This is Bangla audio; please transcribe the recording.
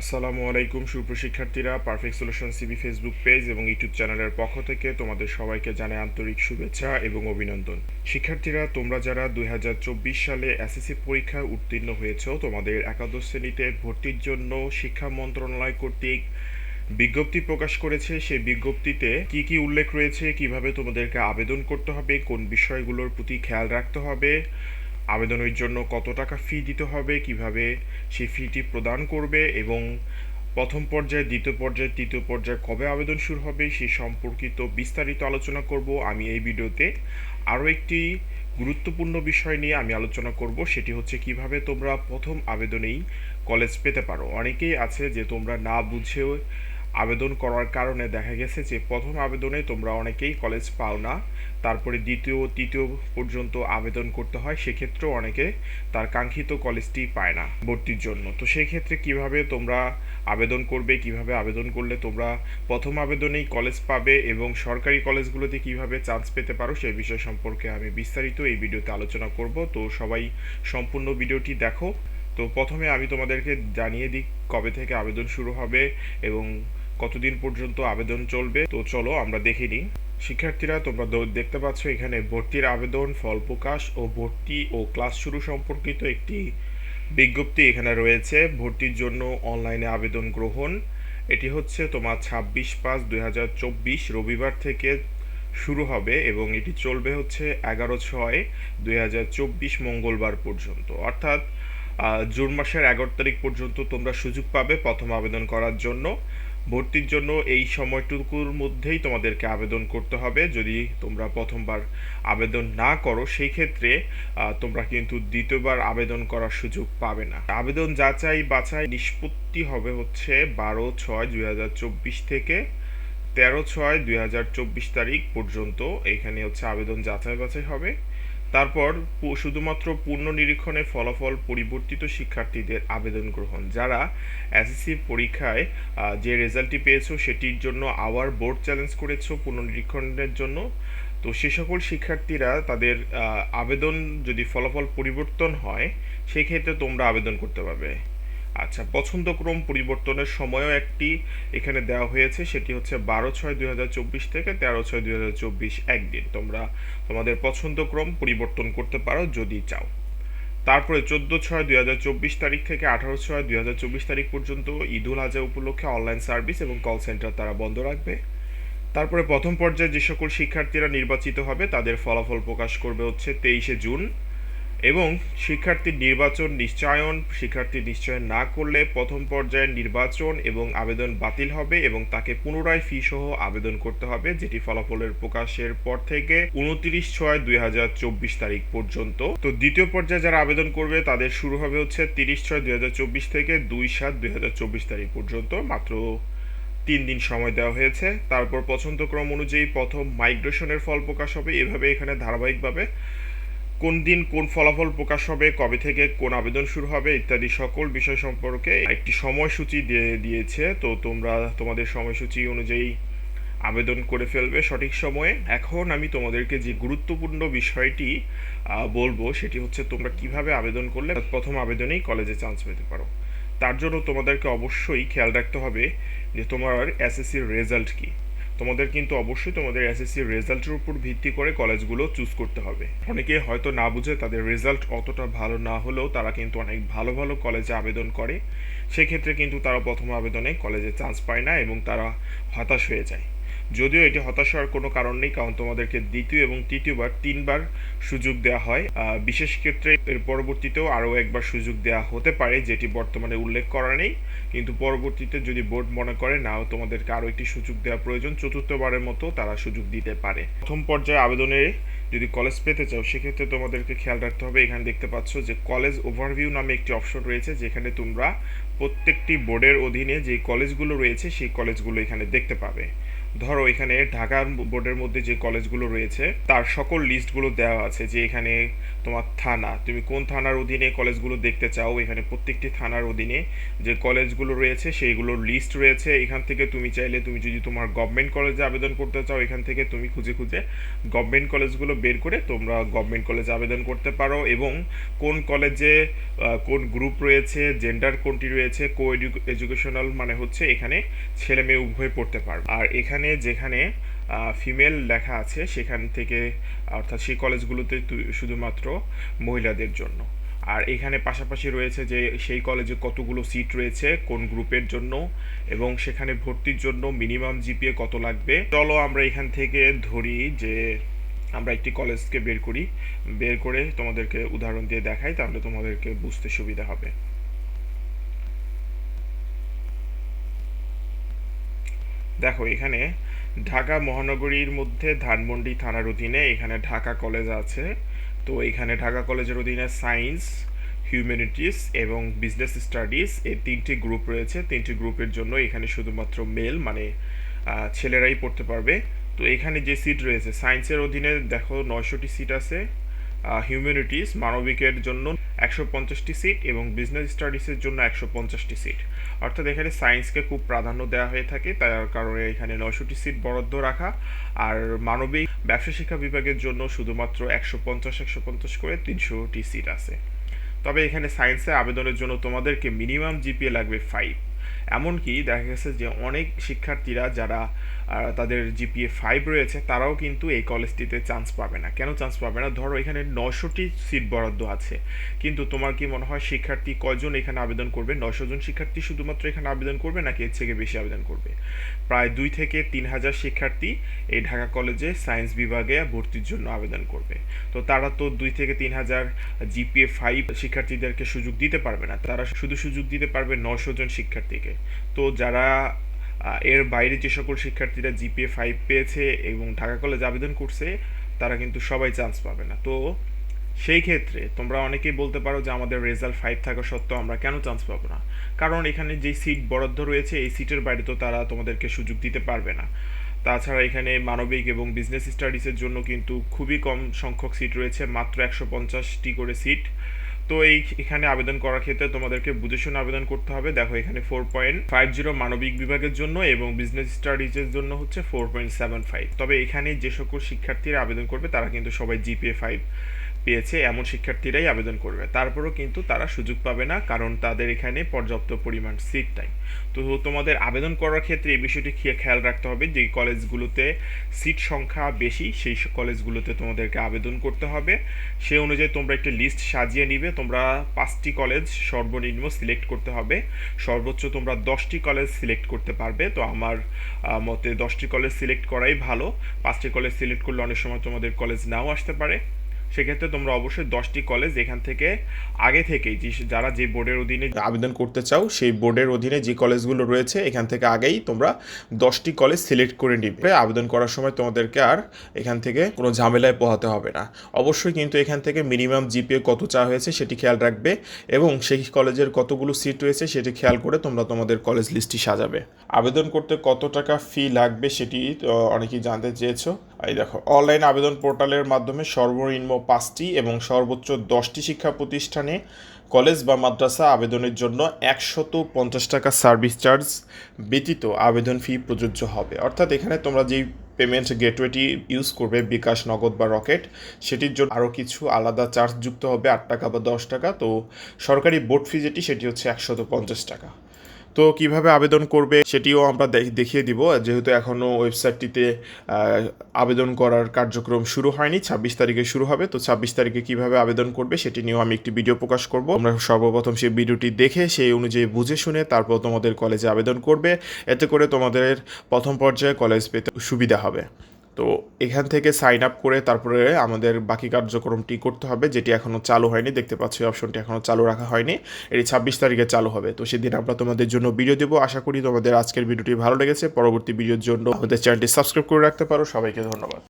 আসসালামু আলাইকুম, সুপ্রশিক্ষার্থীরা। Perfect solution CB Facebook page এবং ইউটিউব চ্যানেলের পক্ষ থেকে তোমাদের সবাইকে জানাই আন্তরিক শুভেচ্ছা এবং অভিনন্দন। শিক্ষার্থীরা, তোমরা যারা দুই সালে এসএসসি পরীক্ষায় উত্তীর্ণ হয়েছো, তোমাদের একাদশ শ্রেণীতে ভর্তির জন্য শিক্ষা মন্ত্রণালয় কর্তৃক বিজ্ঞপ্তি প্রকাশ করেছে। সেই বিজ্ঞপ্তিতে কি কি উল্লেখ রয়েছে, কীভাবে তোমাদেরকে আবেদন করতে হবে, কোন বিষয়গুলোর প্রতি খেয়াল রাখতে হবে আবেদনের জন্য কত টাকা ফি দিতে হবে, কীভাবে সেই ফিটি প্রদান করবে এবং প্রথম পর্যায়ে, দ্বিতীয় পর্যায়ে, তৃতীয় পর্যায়ে কবে আবেদন শুরু হবে সে সম্পর্কিত বিস্তারিত আলোচনা করব। আমি এই ভিডিওতে আরও একটি গুরুত্বপূর্ণ বিষয় নিয়ে আমি আলোচনা করব, সেটি হচ্ছে কীভাবে তোমরা প্রথম আবেদনেই কলেজ পেতে পারো। অনেকেই আছে যে তোমরা না বুঝেও আবেদন করার কারণে দেখা গেছে যে প্রথম আবেদনে তোমরা অনেকেই কলেজ পাও না। তারপরে দ্বিতীয়, তৃতীয় পর্যন্ত আবেদন করতে হয়, সেক্ষেত্রেও অনেকে তার কাঙ্ক্ষিত কলেজটি পায় না ভর্তির জন্য। তো সেই ক্ষেত্রে কীভাবে তোমরা আবেদন করবে, কীভাবে আবেদন করলে তোমরা প্রথম আবেদনেই কলেজ পাবে এবং সরকারি কলেজগুলোতে কীভাবে চান্স পেতে পারো সেই বিষয় সম্পর্কে আমি বিস্তারিত এই ভিডিওতে আলোচনা করব। তো সবাই সম্পূর্ণ ভিডিওটি দেখো। তো প্রথমে আমি তোমাদেরকে জানিয়ে দিই কবে থেকে আবেদন শুরু হবে এবং কতদিন পর্যন্ত আবেদন চলবে। তো চলো আমরা দেখে নিই। শিক্ষার্থীরা, তোমরা দেখতে পাচ্ছ এখানে ভর্তির আবেদন, ফল প্রকাশ ও ভর্তি ও ক্লাস শুরু সম্পর্কিত একটি বিজ্ঞপ্তি এখানে রয়েছে। ভর্তির জন্য অনলাইনে আবেদন গ্রহণ। এটি হচ্ছে তোমার ছাব্বিশ পাঁচ দুই রবিবার থেকে শুরু হবে এবং এটি চলবে হচ্ছে এগারো ছয় দুই মঙ্গলবার পর্যন্ত। অর্থাৎ জুন মাসের এগারো তারিখ পর্যন্ত তোমরা সুযোগ পাবে প্রথম আবেদন করার জন্য। ভর্তির জন্য এই সময়টুকুর মধ্যেই তোমাদেরকে আবেদন করতে হবে। যদি তোমরা প্রথমবার আবেদন না করো, সেই ক্ষেত্রে তোমরা কিন্তু দ্বিতীয়বার আবেদন করার সুযোগ পাবে না। আবেদন যাচাই বাছাই নিষ্পত্তি হবে হচ্ছে বারো ছয় দুই থেকে তেরো ছয় দুই তারিখ পর্যন্ত। এখানে হচ্ছে আবেদন যাচাই বাছাই হবে। তারপর শুধুমাত্র পূর্ণ নিরীক্ষণে ফলাফল পরিবর্তিত শিক্ষার্থীদের আবেদন গ্রহণ। যারা এসএসসি পরীক্ষায় যে রেজাল্টটি পেয়েছ সেটির জন্য আবার বোর্ড চ্যালেঞ্জ করেছ পুনর্নিরীক্ষণের জন্য, তো সে সকল শিক্ষার্থীরা তাদের আবেদন যদি ফলাফল পরিবর্তন হয়, সেক্ষেত্রে তোমরা আবেদন করতে পারবে। আচ্ছা পছন্দক্রম পরিবর্তনের সময়ও একটি এখানে দেওয়া হয়েছে, সেটি হচ্ছে বারো ছয় দুই থেকে তেরো ছয় দুই একদিন। তোমরা তোমাদের পছন্দক্রম পরিবর্তন করতে পারো যদি চাও। তারপরে চোদ্দ ছয় দুই হাজার চব্বিশ তারিখ থেকে আঠারো ছয় দুই হাজার চব্বিশ তারিখ পর্যন্ত ঈদুল আজহা উপলক্ষে অনলাইন সার্ভিস এবং কল সেন্টার তারা বন্ধ রাখবে। তারপরে প্রথম পর্যায়ে যে সকল শিক্ষার্থীরা নির্বাচিত হবে, তাদের ফলাফল প্রকাশ করবে হচ্ছে তেইশে জুন। এবং শিক্ষার্থীর নির্বাচন নিশ্চয়ন, শিক্ষার্থী নিশ্চয়ন না করলে প্রথম পর্যায়ের নির্বাচন এবং আবেদন বাতিল হবে এবং তাকে পুনরায় ফি সহ আবেদন করতে হবে, যেটি ফলাফলের প্রকাশের পর থেকে উনত্রিশ ছয় দুই হাজার চব্বিশ তারিখ পর্যন্ত। তো দ্বিতীয় পর্যায়ে যারা আবেদন করবে, তাদের শুরু হবে হচ্ছে তিরিশ ছয় দুই হাজার চব্বিশ থেকে দুই সাত দুই হাজার চব্বিশ তারিখ পর্যন্ত। মাত্র তিন দিন সময় দেওয়া হয়েছে। তারপর পছন্দক্রম অনুযায়ী প্রথম মাইগ্রেশনের ফল প্রকাশ হবে। এভাবে এখানে ধারাবাহিকভাবে কোন দিন কোন ফলাফল প্রকাশ হবে, কবে থেকে কোন আবেদন শুরু হবে ইত্যাদি সকল বিষয় সম্পর্কে একটি সময়সূচি দিয়ে দিয়েছে। তো তোমরা তোমাদের সময়সূচি অনুযায়ী আবেদন করে ফেলবে সঠিক সময়ে। এখন আমি তোমাদেরকে যে গুরুত্বপূর্ণ বিষয়টি বলব সেটি হচ্ছে তোমরা কীভাবে আবেদন করলে প্রথম আবেদনেই কলেজে চান্স পেতে পারো। তার জন্য তোমাদেরকে অবশ্যই খেয়াল রাখতে হবে যে তোমার এসএসসির রেজাল্ট কি। তোমাদের কিন্তু অবশ্যই তোমাদের এসএসসির রেজাল্টের উপর ভিত্তি করে কলেজগুলো চুজ করতে হবে। অনেকে হয়তো না বুঝে তাদের রেজাল্ট অতটা ভালো না হলেও তারা কিন্তু অনেক ভালো ভালো কলেজে আবেদন করে। সেক্ষেত্রে কিন্তু তারা প্রথম আবেদনে কলেজে চান্স পায় না এবং তারা হতাশ হয়ে যায়। যদিও এটি হতাশ হওয়ার কোনো কারণ নেই, কারণ তোমাদেরকে দ্বিতীয় এবং তৃতীয়বার তিনবার সুযোগ দেওয়া হয়। বিশেষ ক্ষেত্রে এর পরবর্তীতেও আরও একবার সুযোগ দেওয়া হতে পারে, যেটি বর্তমানে উল্লেখ করা নেই। কিন্তু পরবর্তীতে যদি বোর্ড মনে করে, নাও তোমাদেরকে আরও একটি সুযোগ দেওয়া প্রয়োজন, চতুর্থবারের মতো তারা সুযোগ দিতে পারে। প্রথম পর্যায়ে আবেদনে যদি কলেজ পেতে চাও, সেক্ষেত্রে তোমাদেরকে খেয়াল রাখতে হবে, এখানে দেখতে পাচ্ছ যে কলেজ ওভারভিউ নামে একটি অপশন রয়েছে, যেখানে তোমরা প্রত্যেকটি বোর্ডের অধীনে যে কলেজগুলো রয়েছে, সেই কলেজগুলো এখানে দেখতে পাবে। ধরো এখানে ঢাকার বোর্ডের মধ্যে যে কলেজগুলো রয়েছে, তার সকল লিস্টগুলো দেওয়া আছে যে এখানে তোমার থানা। তুমি কোন থানার অধীনে কলেজগুলো দেখতে চাও? এখানে প্রত্যেকটি থানার অধীনে যে কলেজগুলো রয়েছে, সেইগুলোর লিস্ট রয়েছে। এখান থেকে তুমি চাইলে তুমি যদি তোমার গভর্নমেন্ট কলেজে আবেদন করতে চাও, এখান থেকে তুমি খুঁজে খুঁজে গভর্নমেন্ট কলেজগুলো বের করে তোমরা গভর্নমেন্ট কলেজে আবেদন করতে পারো এবং কোন কলেজে কোন গ্রুপ রয়েছে জেন্ডার কোনটি রয়েছে কো এডুকেশনাল মানে হচ্ছে এখানে ছেলে মেয়ে উভয় পড়তে পারবে। আর এখানে যেখানে ফিমেল লেখা আছে সেখান থেকে, অর্থাৎ সেই কলেজগুলোতে শুধুমাত্র মহিলাদের জন্য। আর এখানে পাশাপাশি রয়েছে যে সেই কলেজে কতগুলো সিট রয়েছে, কোন গ্রুপের জন্য, এবং সেখানে ভর্তির জন্য মিনিমাম জিপিএ কত লাগবে। চলো আমরা এখান থেকে ধরি যে আমরা একটি কলেজকে বের করি। বের করে তোমাদেরকে উদাহরণ দিয়ে দেখাই, তাহলে তোমাদেরকে বুঝতে সুবিধা হবে। দেখো, এখানে ঢাকা মহানগরীর মধ্যে ধানমন্ডি থানার অধীনে এখানে ঢাকা কলেজ আছে। তো এখানে ঢাকা কলেজের অধীনে সায়েন্স, হিউম্যানিটিস এবং বিজনেস স্টাডিজ এই তিনটি গ্রুপ রয়েছে। তিনটি গ্রুপের জন্য এখানে শুধুমাত্র মেল মানে ছেলেরাই পড়তে পারবে। তো এখানে যে সিট রয়েছে, সায়েন্সের অধীনে দেখো নয়শোটি সিট আছে। হিউম্যানিটিস মানবিকের জন্য একশো পঞ্চাশটি সিট এবং বিজনেস স্টাডিজের জন্য একশো পঞ্চাশটি সিট অর্থাৎ এখানে সায়েন্সকে খুব প্রাধান্য দেওয়া হয়ে থাকে, তার কারণে এখানে নয়শোটি সিট বরাদ্দ রাখা। আর মানবিক ব্যবসা শিক্ষা বিভাগের জন্য শুধুমাত্র একশো পঞ্চাশ একশো পঞ্চাশ করে তিনশোটি সিট আছে। তবে এখানে সায়েন্সে আবেদনের জন্য তোমাদেরকে মিনিমাম জিপিএ লাগবে ফাইভ এমনকি দেখা গেছে যে অনেক শিক্ষার্থীরা যারা তাদের জিপিএ ফাইভ রয়েছে, তারাও কিন্তু এই কলেজটিতে চান্স পাবে না। কেন চান্স পাবে না? ধরো এখানে নশোটি সিট বরাদ্দ আছে। কিন্তু তোমার কি মনে হয় শিক্ষার্থী কয়জন এখানে আবেদন করবে? নশো জন শিক্ষার্থী শুধুমাত্র এখানে আবেদন করবে, নাকি এর থেকে বেশি আবেদন করবে? প্রায় দুই থেকে তিন হাজার শিক্ষার্থী এই ঢাকা কলেজে সায়েন্স বিভাগে ভর্তির জন্য আবেদন করবে। তো তারা তো দুই থেকে তিন হাজার জিপিএ ফাইভ শিক্ষার্থীদেরকে সুযোগ দিতে পারবে না। তারা শুধু সুযোগ দিতে পারবে নশো জন শিক্ষার্থীকে তো যারা এর বাইরে যে সকল শিক্ষার্থীরা জিপিএ ফাইভ পেয়েছে এবং ঢাকা কলেজে আবেদন করছে, তারা কিন্তু সবাই চান্স পাবে না। তো সেই ক্ষেত্রে তোমরা অনেকেই বলতে পারো যে আমাদের রেজাল্ট ফাইভ থাকা সত্ত্বেও আমরা কেন চান্স পাবো না? কারণ এখানে যে সিট বরাদ্দ রয়েছে, এই সিটের বাইরে তো তারা তোমাদেরকে সুযোগ দিতে পারবে না। তাছাড়া এখানে মানবিক এবং বিজনেস স্টাডিজের জন্য কিন্তু খুবই কম সংখ্যক সিট রয়েছে, মাত্র একশো পঞ্চাশটি করে সিট তো এই এখানে আবেদন করার ক্ষেত্রে তোমাদেরকে বুঝে শুনে আবেদন করতে হবে। দেখো, এখানে ফোর পয়েন্ট ফাইভ জিরো মানবিক বিভাগের জন্য এবং বিজনেস স্টাডিজের জন্য হচ্ছে ফোর পয়েন্ট সেভেন ফাইভ তবে এখানে যে সকল শিক্ষার্থীরা আবেদন করবে, তারা কিন্তু সবাই জিপিএ ফাইভ পেয়েছে এমন শিক্ষার্থীরাই আবেদন করবে। তারপরেও কিন্তু তারা সুযোগ পাবে না কারণ তাদের এখানে পর্যাপ্ত পরিমাণ সিট নাই তো তোমাদের আবেদন করার ক্ষেত্রে এই বিষয়টি খেয়াল রাখতে হবে যে কলেজগুলোতে সিট সংখ্যা বেশি, সেই কলেজগুলোতে তোমাদেরকে আবেদন করতে হবে। সে অনুযায়ী তোমরা একটি লিস্ট সাজিয়ে নিবে। তোমরা পাঁচটি কলেজ সর্বনিম্ন সিলেক্ট করতে হবে। সর্বোচ্চ তোমরা দশটি কলেজ সিলেক্ট করতে পারবে। তো আমার মতে দশটি কলেজ সিলেক্ট করাই ভালো। পাঁচটি কলেজ সিলেক্ট করলে অনেক সময় তোমাদের কলেজ নাও আসতে পারে। সেক্ষেত্রে তোমরা অবশ্যই দশটি কলেজ এখান থেকে আগে থেকেই যারা যে বোর্ডের অধীনে আবেদন করতে চাও, সেই বোর্ডের অধীনে যে কলেজগুলো রয়েছে, এখান থেকে আগেই তোমরা দশটি কলেজ সিলেক্ট করে নিবে। আবেদন করার সময় তোমাদেরকে আর এখান থেকে কোনো ঝামেলায় পোহাতে হবে না। অবশ্যই কিন্তু এখান থেকে মিনিমাম জিপিএ কত চা হয়েছে সেটি খেয়াল রাখবে এবং সেই কলেজের কতগুলো সিট রয়েছে সেটি খেয়াল করে তোমরা তোমাদের কলেজ লিস্টটি সাজাবে। আবেদন করতে কত টাকা ফি লাগবে সেটি অনেকেই জানতে চেয়েছো। এই দেখো, অনলাইন আবেদন পোর্টালের মাধ্যমে সর্বনিম্ন পাঁচটি এবং সর্বোচ্চ দশটি শিক্ষা প্রতিষ্ঠানে কলেজ বা মাদ্রাসা আবেদনের জন্য একশত পঞ্চাশ টাকা সার্ভিস চার্জ ব্যতীত আবেদন ফি প্রযোজ্য হবে। অর্থাৎ এখানে তোমরা যেই পেমেন্ট গেটওয়েটি ইউজ করবে, বিকাশ, নগদ বা রকেট, সেটির জন্য আরও কিছু আলাদা চার্জ যুক্ত হবে, আট টাকা বা দশ টাকা। তো সরকারি বোর্ড ফি যেটি, সেটি হচ্ছে একশত পঞ্চাশ টাকা। তো কীভাবে আবেদন করবে সেটিও আমরা দেখিয়ে দিব। যেহেতু এখনও ওয়েবসাইটটিতে আবেদন করার কার্যক্রম শুরু হয়নি, ছাব্বিশ তারিখে শুরু হবে। তো ছাব্বিশ তারিখে কীভাবে আবেদন করবে সেটি নিয়েও আমি একটি ভিডিও প্রকাশ করব। আমরা সর্বপ্রথম সেই ভিডিওটি দেখে, সেই অনুযায়ী বুঝে শুনে তারপর তোমাদের কলেজে আবেদন করবে। এতে করে তোমাদের প্রথম পর্যায়ে কলেজ পেতে সুবিধা হবে। তো এখান থেকে সাইন আপ করে তারপরে আমাদের বাকি কার্যক্রমটি করতে হবে, যেটি এখনও চালু হয়নি। দেখতে পাচ্ছি অপশনটি এখনও চালু রাখা হয়নি। এটি ছাব্বিশ তারিখে চালু হবে। তো সেদিন আমরা তোমাদের জন্য ভিডিও দেবো। আশা করি তোমাদের আজকের ভিডিওটি ভালো লেগেছে। পরবর্তী ভিডিওর জন্য আমাদের চ্যানেলটি সাবস্ক্রাইব করে রাখতে পারো। সবাইকে ধন্যবাদ।